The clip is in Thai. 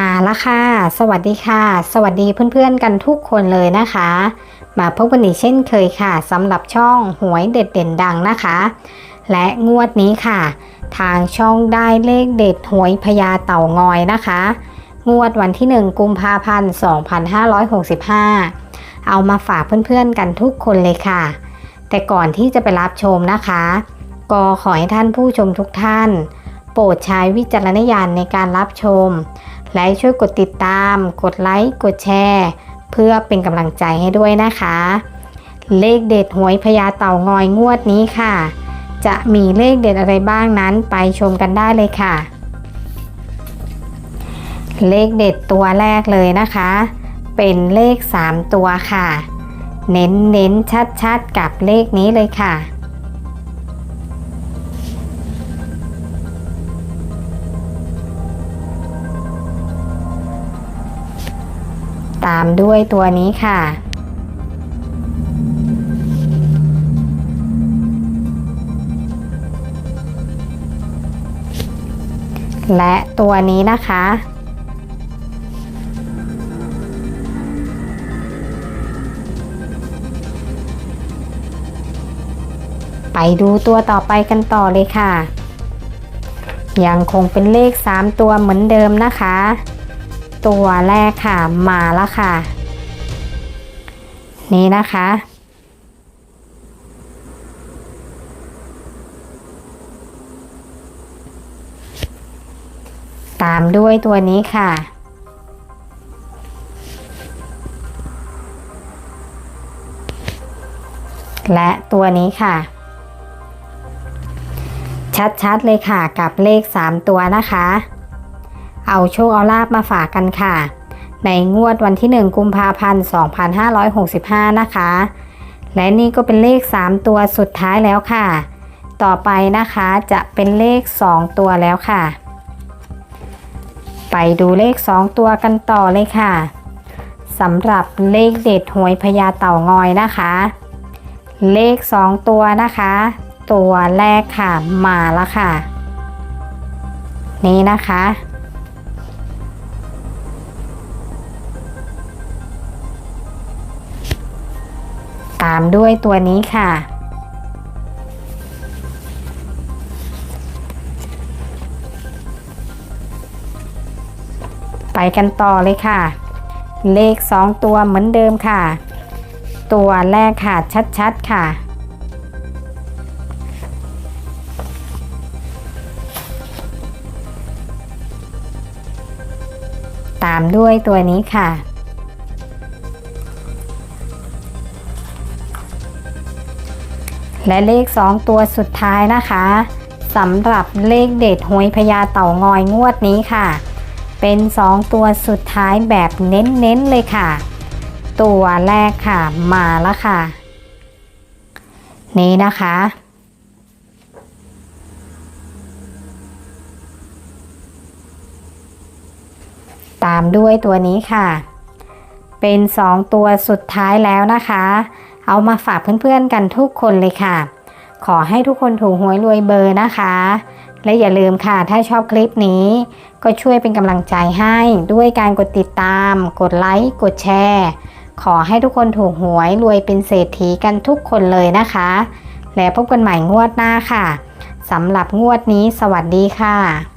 มาล้วค่ะ สวัสดีค่ะ สวัสดีเพื่อนๆกันทุกคนเลยนะคะ มาพบกันอีกเช่นเคยค่ะสำหรับช่องหวยเด็ดเด่นดังนะคะ และงวดนี้ค่ะ ทางช่องได้เลขเด็ดหวยพญาเต่างอยนะคะ งวดวันที่ 1 กุมภาพันธ์ 2565 เอามาฝากเพื่อนๆกันทุกคนเลยค่ะ แต่ก่อนที่จะไปรับชมนะคะ ก็ขอให้ท่านผู้ชมทุกท่าน โปรดใช้วิจารณญาณในการรับชม และช่วยกดติดตาม กดไลค์ กดแชร์ เพื่อเป็นกำลังใจให้ด้วยนะคะ เลขเด็ดหวยพญาเต่างอยงวดนี้ค่ะ จะมีเลขเด็ดอะไรบ้างนั้นไปชมกันได้เลยค่ะ เลขเด็ดตัวแรกเลยนะคะ เป็นเลข 3 ตัวค่ะ เน้นเน้นชัดชัดๆกับเลขนี้เลยค่ะ ตามด้วยตัวนี้ค่ะ และตัวนี้นะคะ ไปดูตัวต่อไปกันต่อเลยค่ะ ยังคงเป็นเลข 3 ตัวเหมือนเดิมนะคะ ตัวแรกค่ะมาแล้วค่ะ นี่นะคะ ตามด้วยตัวนี้ค่ะและตัวนี้ค่ะ ชัดๆเลยค่ะกับเลข 3 ตัวนะคะ เอาโชคเอาลาบมาฝากกันค่ะ ในงวดวันที่ 1 กุมภาพันธ์ 2565 นะคะ และนี่ก็เป็นเลข 3 ตัวสุดท้ายแล้วค่ะ ต่อไปนะคะจะเป็นเลข 2 ตัวแล้วค่ะ ไปดูเลข 2 ตัวกันต่อเลยค่ะสำหรับเลขเด็ดหวยพญาเต่างอยนะคะ เลข 2 ตัวนะคะ ตัวแรกค่ะมาแล้วค่ะ นี่นะคะ ตามด้วยตัวนี้ค่ะ ไปกันต่อเลยค่ะ เลข 2 ตัวเหมือนเดิมค่ะ ตัวแรกค่ะชัดๆค่ะตามด้วยตัวนี้ค่ะ และเลข 2 ตัวสุดท้ายนะคะสำหรับเลขเด็ดหวยพญาเต่างอยงวดนี้ค่ะ เป็น 2 ตัวสุดท้ายแบบเน้นๆเลยค่ะ ตัวแรกค่ะมาแล้วค่ะ นี้นะคะ ตามด้วยตัวนี้ค่ะ เป็น 2 ตัวสุดท้ายแล้วนะคะ เอามาฝากเพื่อนๆกันทุกคนเลยค่ะ ขอให้ทุกคนถูกหวยรวยเบอร์นะคะ และอย่าลืมค่ะ ถ้าชอบคลิปนี้ ก็ช่วยเป็นกำลังใจให้ด้วยการกดติดตาม กดไลค์ กดแชร์ ขอให้ทุกคนถูกหวยรวยเป็นเศรษฐีกันทุกคนเลยนะคะ และพบกันใหม่งวดหน้าค่ะสำหรับงวดนี้สวัสดีค่ะ